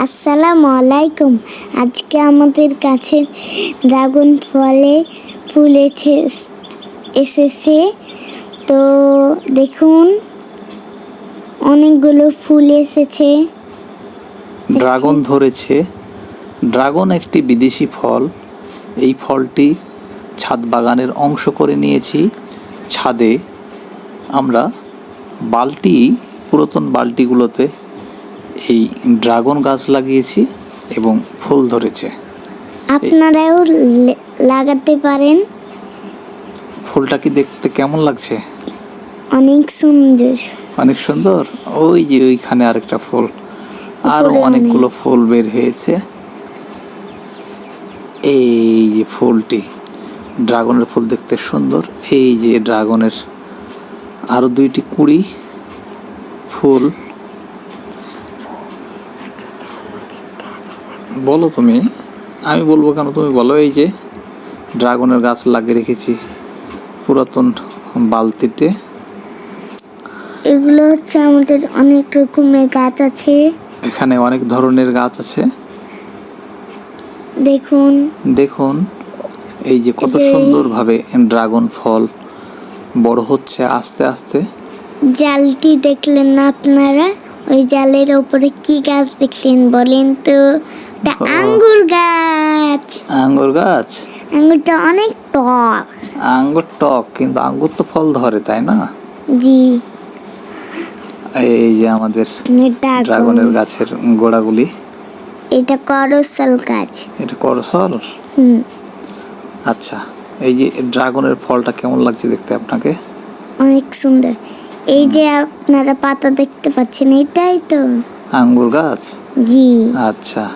আসসালামু আলাইকুম। আজকে আমাদের কাছে ড্রাগন ফলে ফুল এসে- এসেছে। তো দেখুন, অনেকগুলো ফুল এসেছে। ড্রাগন ধরেছে। ড্রাগন একটি বিদেশি ফল। এই ফলটি ছাদ বাগানের অংশ করে নিয়েছি। ছাদে আমরা বালতি পুরাতন বালতিগুলোতে এই ড্রাগন গাছ লাগিয়েছি এবং ফুল ধরেছে। আপনারাও লাগাতে পারেন। ফুলটা কি দেখতে কেমন লাগছে? অনেক সুন্দর। অনেক সুন্দর? ওই যে ওইখানে আরেকটা ফুল। আরও অনেকগুলো ফুল বের হয়েছে। এই যে ফুলটি ড্রাগনের ফুল দেখতে সুন্দর। এই যে ড্রাগনের আরও দুইটি কুড়ি ফুল। বলো তুমি। আমি বলব কেন? তুমি বলো এই যে ড্রাগনের গাছ লাগিয়ে রেখেছি পুরাতন বালতিতে। এগুলো হচ্ছে আমাদের অনেক রকমের গাছ আছে। এখানে অনেক ধরনের গাছ আছে। দেখুন। দেখুন এই যে কত সুন্দরভাবে ড্রাগন ফল বড় হচ্ছে আস্তে আস্তে। জালটি দেখলেন না আপনারা? ওই জালের ওপরে কি গাছ দেখলেন বলেন তো? তা আঙ্গুর গাছ আঙ্গুর গাছ আঙ্গুরটা অনেক টক আঙ্গুর টক কিন্তু আঙ্গুর তো ফল ধরে তাই না? জি। এই যে আমাদের ড্রাগনের গাছের গোড়াগুলি। এটা করসল গাছ। এটা করসল? হুম। আচ্ছা এই যে ড্রাগনের ফলটা কেমন লাগছে দেখতে আপনাকে? অনেক সুন্দর। এই যে আপনারা পাতা দেখতে পাচ্ছেন এটাই তো। আঙ্গুর গাছ? জি। আচ্ছা।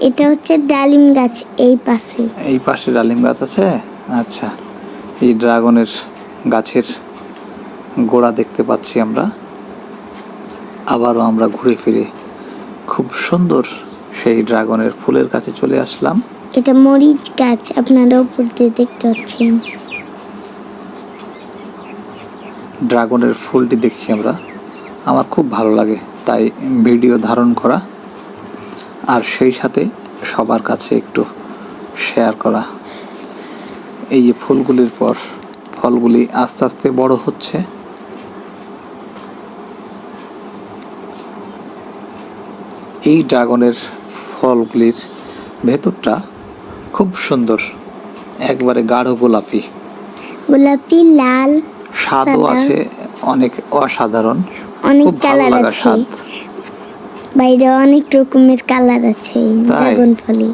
এটা হচ্ছে ডালিম গাছ এই পাশে। এই পাশে ডালিম গাছ আছে? আচ্ছা এই ড্রাগনের গাছের গোড়া দেখতে পাচ্ছি আমরা। আবারও আমরা ঘুরে ফিরে খুব সুন্দর সেই ড্রাগনের ফুলের কাছে চলে আসলাম। এটা মরিচ গাছ আপনারা উপর দিয়ে দেখতে পাচ্ছেন। ড্রাগনের ফুলটি দেখছি আমরা। আমার খুব ভালো লাগে তাই ভিডিও ধারণ করা। আর সেই সাথে সবার কাছে একটু শেয়ার করা। এই যে ফুলগুলির পর ফলগুলি আস্তে আস্তে বড় হচ্ছে। এই ড্রাগনের ফলগুলির ভেতরটা খুব সুন্দর একবারে গাঢ় গোলাপি। গোলাপি লাল স্বাদও আছে অনেক অসাধারণ অনেক ভালো লাগা স্বাদ। বাইরে অনেক রকমের কালার আছে ড্রাগন ফলে